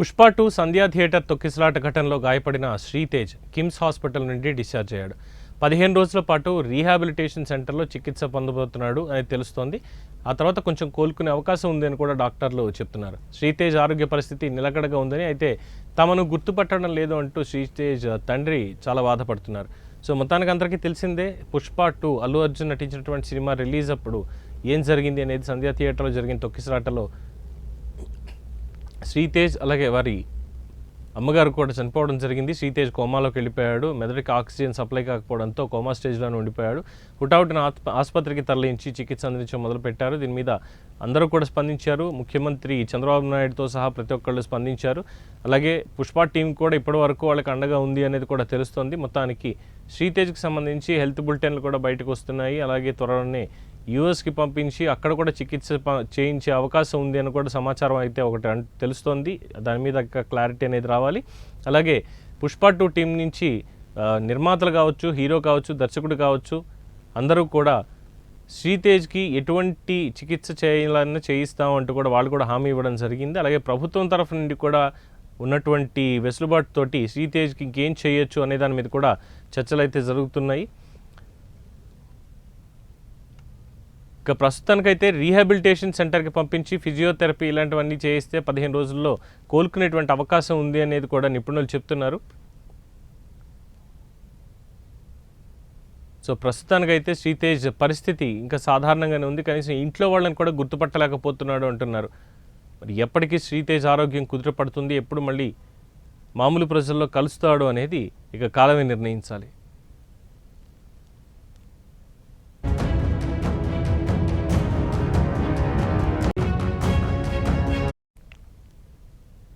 Pushpa two సంధ్యా theatre తొక్కిసలాట ఘటనలో గాయపడిన శ్రీతేజ్ కిమ్స్ హాస్పిటల్ నుండి డిశ్చార్జ్ అయ్యాడు. పదిహేను రోజుల పాటు రీహాబిలిటేషన్ సెంటర్లో చికిత్స పొందబోతున్నాడు అని తెలుస్తోంది. ఆ తర్వాత కొంచెం కోలుకునే అవకాశం ఉంది అని కూడా డాక్టర్లు చెప్తున్నారు. శ్రీతేజ్ ఆరోగ్య పరిస్థితి నిలకడగా ఉందని అయితే తమను గుర్తుపట్టడం లేదు అంటూ శ్రీతేజ్ తండ్రి చాలా బాధపడుతున్నారు. సో మొత్తానికి అందరికీ తెలిసిందే పుష్ప టూ అల్లు అర్జున్ నటించినటువంటి సినిమా రిలీజ్ అప్పుడు ఏం జరిగింది అనేది సంధ్యా థియేటర్లో జరిగిన తొక్కిసలాటలో శ్రీతేజ్ అలాగే వారి అమ్మగారు కూడా చనిపోవడం జరిగింది. శ్రీతేజ్ కోమాలోకి వెళ్ళిపోయాడు. మెదడుకి ఆక్సిజన్ సప్లై కాకపోవడంతో కోమా స్టేజ్లోనే ఉండిపోయాడు. హుటాహుటిన ఆసుపత్రికి తరలించి చికిత్స అందించడం మొదలుపెట్టారు. దీని మీద అందరూ కూడా స్పందించారు. ముఖ్యమంత్రి చంద్రబాబు నాయుడుతో సహా ప్రతి ఒక్కళ్ళు స్పందించారు. అలాగే పుష్ప టీం కూడా ఇప్పటి వరకు వాళ్ళకి అండగా ఉంది అనేది కూడా తెలుస్తోంది. మొత్తానికి శ్రీతేజ్కి సంబంధించి హెల్త్ బులెటిన్లు కూడా బయటకు వస్తున్నాయి. అలాగే త్వరలోనే యూఎస్కి పంపించి అక్కడ కూడా చికిత్స ప- చేయించే అవకాశం ఉంది అని కూడా సమాచారం అయితే ఒకటి తెలుస్తోంది. దాని మీద క్లారిటీ అనేది రావాలి. అలాగే పుష్ప టూ టీం నుంచి నిర్మాతలు కావచ్చు హీరో కావచ్చు దర్శకుడు కావచ్చు అందరూ కూడా శ్రీతేజ్కి ఎటువంటి చికిత్స చేయాలన్నా చేయిస్తాం అంటూ కూడా వాళ్ళు కూడా హామీ ఇవ్వడం జరిగింది. అలాగే ప్రభుత్వం తరఫు నుండి కూడా ఉన్నటువంటి వెసులుబాటు తోటి శ్రీతేజ్కి ఇంకేం చేయొచ్చు అనే దాని మీద కూడా చర్చలు అయితే జరుగుతున్నాయి. ఇక ప్రస్తుతానికైతే రీహాబిలిటేషన్ సెంటర్కి పంపించి ఫిజియోథెరపీ ఇలాంటివన్నీ చేయిస్తే పదిహేను రోజుల్లో కోలుకునేటువంటి అవకాశం ఉంది అనేది కూడా నిపుణులు చెప్తున్నారు. సో ప్రస్తుతానికైతే శ్రీతేజ్ పరిస్థితి ఇంకా సాధారణంగానే ఉంది. కనీసం ఇంట్లో వాళ్ళని కూడా గుర్తుపట్టలేకపోతున్నాడు అంటున్నారు. మరి ఎప్పటికీ శ్రీతేజ్ ఆరోగ్యం కుదుటపడుతుంది ఎప్పుడు మళ్ళీ మామూలు ప్రజల్లో కలుస్తాడు అనేది ఇక కాలమే నిర్ణయించాలి.